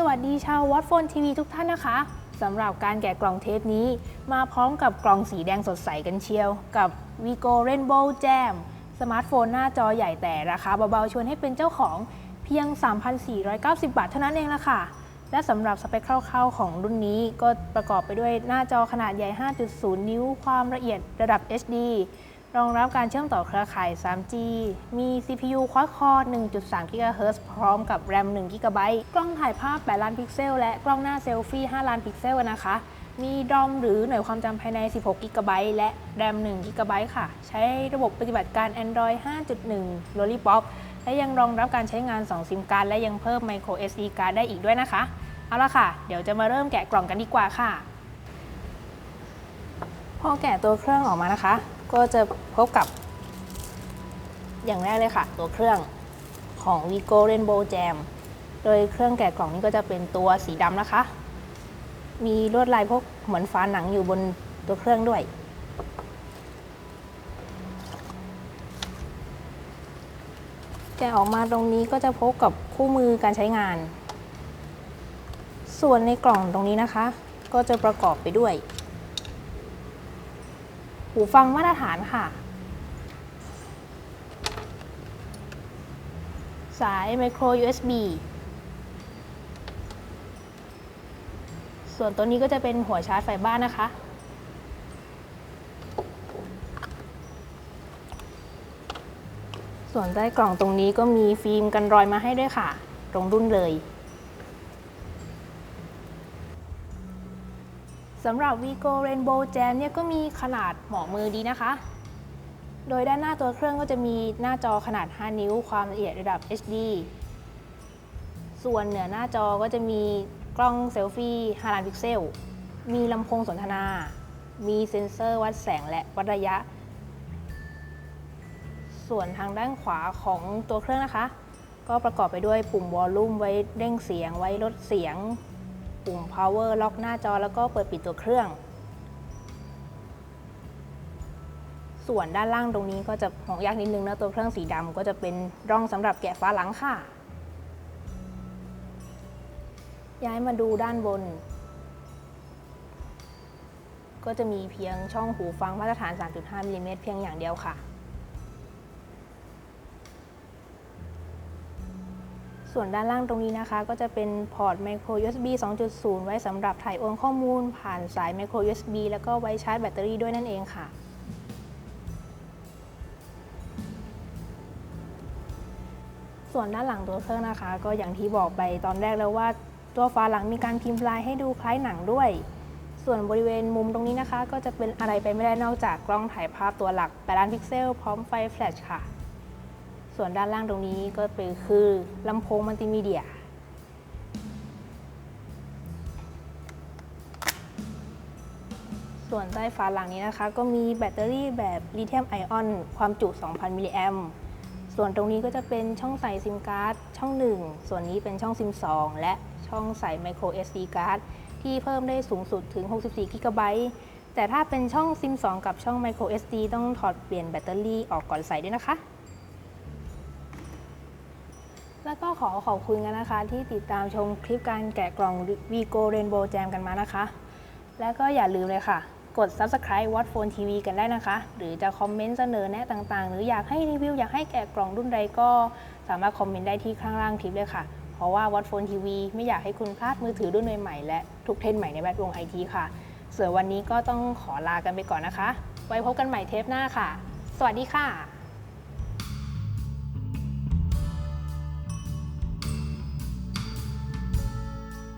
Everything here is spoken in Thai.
สวัสดีชาววอตโฟนทีวีทุกท่านนะคะสำหรับการแกะกล่องเทปนี้ มาพร้อมกับกล่องสีแดงสดใสกันเชียว กับ Vigo Rainbow Jam สมาร์ทโฟนหน้าจอใหญ่แต่ราคาเบาๆ ชวนให้เป็นเจ้าของเพียง 3,490 บาทเท่านั้นเองละค่ะ และสำหรับสเปคคร่าวๆของรุ่นนี้ก็ประกอบไปด้วยหน้าจอขนาดใหญ่ 5.0 นิ้ว ความละเอียดระดับ HD รองรับการเชื่อมต่อเครือข่าย 3G มี CPU Quad-Core 1.3 GHz พร้อมกับ RAM 1 GB กล้องถ่ายภาพ 8 ล้านพิกเซล และกล้องหน้าเซลฟี่ 5 ล้านพิกเซลนะคะ มีดอมหรือหน่วยความจำภายใน 16 GB และ RAM 1 GB ค่ะ ใช้ระบบปฏิบัติการ Android 5.1 Lollipop และยังรองรับการใช้งาน 2 ซิมการ์ดและยังเพิ่ม micro SD card ได้อีกด้วยนะคะ เอาละค่ะ เดี๋ยวจะมาเริ่มแกะกล่องกันดีกว่าค่ะ พอแกะตัวเครื่องออกมานะคะ ก็จะพบกับอย่างแรกเลยค่ะ ตัวเครื่องของ Vigo Rainbow Jam โดยเครื่องแกะกล่องนี้ก็จะเป็นตัวสีดำนะคะ มีลวดลายพวกเหมือนฝาหนังอยู่บนตัวเครื่องด้วย แกะออกมาตรงนี้ก็จะพบกับคู่มือการใช้งาน ส่วนในกล่องตรงนี้นะคะ ก็จะประกอบไปด้วย หูฟังมาตรฐานค่ะ สาย micro USB ส่วนตัวนี้ก็จะเป็นหัวชาร์จไฟบ้านนะคะ ส่วนใต้กล่องตรงนี้ก็มีฟิล์มกันรอยมาให้ด้วยค่ะ ตรงรุ่นเลย สำหรับ Vigo Rainbow Jam เนี่ยก็มีขนาดเหมาะมือดีนะคะ โดยด้านหน้าตัวเครื่องก็จะมีหน้าจอขนาด 5 นิ้ว ความละเอียดระดับ HD ส่วนเหนือหน้าจอก็จะมีกล้องเซลฟี่5ล้านพิกเซล มีลำโพงสนทนา มีเซ็นเซอร์วัดแสงและวัดระยะ ส่วนทางด้านขวาของตัวเครื่องนะคะ ก็ประกอบไปด้วยปุ่มวอลลุ่มไว้เร่งเสียงไว้ลดเสียง ปุ่ม power ล็อกหน้าจอแล้วก็เปิดปิดตัวเครื่อง ส่วนด้านล่างตรงนี้ก็จะมองยากนิดนึงนะตัวเครื่องสีดำก็จะเป็นร่องสำหรับแกะฝาหลังค่ะ ย้ายมาดูด้านบน ก็จะมีเพียงช่องหูฟังมาตรฐาน 3.5มิลลิเมตรเพียงอย่างเดียวค่ะ ส่วนด้านล่างตรงนี้นะคะ ก็จะเป็นพอร์ต micro USB 2.0 ไว้สำหรับถ่ายโอนข้อมูล ผ่านสาย micro USB แล้วก็ไว้ชาร์จแบตเตอรี่ด้วยนั่นเองค่ะส่วนด้านหลังตัวเครื่องนะคะ ก็อย่างที่บอกไปตอนแรกแล้วว่าตัวฝาหลังมีการพิมพ์ลายให้ดูคล้ายหนังด้วย ส่วนบริเวณมุมตรงนี้นะคะ ก็จะเป็นอะไรไปไม่ได้นอกจากกล้องถ่ายภาพตัวหลัก8ล้านพิกเซล พร้อมไฟแฟลชค่ะ ส่วนด้านล่างตรงนี้ก็เป็นคือลำโพงมัลติมีเดีย ส่วนใต้ฝาหลังนี้นะคะ ก็มีแบตเตอรี่แบบลิเธียมไอออนความจุ 2,000 มิลลิแอมส่วนตรงนี้ก็จะเป็นช่องใส่ซิมการ์ดช่อง 1 ส่วนนี้เป็นช่องซิม 2 และช่องใส่ micro SD card ที่เพิ่มได้สูงสุดถึง 64 กิกะไบต์แต่ถ้าเป็นช่องซิม 2 กับช่อง micro SD ต้องถอดเปลี่ยนแบตเตอรี่ออกก่อนใส่ด้วยนะคะ แล้วก็ขอขอบคุณกันนะคะ ที่ติดตามชมคลิปการแกะกล่อง Vigo Rainbow Jam กันมานะคะ แล้วก็อย่าลืมเลยค่ะ กด subscribe w a t Phone TV กันได้นะคะ หรือจะคอมเมนต์เสนอแนะต่างๆ หรืออยากให้รีวิวอยากให้แกะกล่องรุ่นใดก็สามารถคอมเมนต์ได้ที่ข้างล่างคลิปเลยค่ะ เพราะว่า w a t Phone TV ไม่อยากให้คุณพลาดมือถือรุ่นใหม่ๆและทุกเทรนด์ใหม่ในแวดวงไอทีค่ะส่วนวันนี้ก็ต้องขอลากันไปก่อนนะคะ ไว้พบกันใหม่เทปหน้าค่ะ สวัสดีค่ะ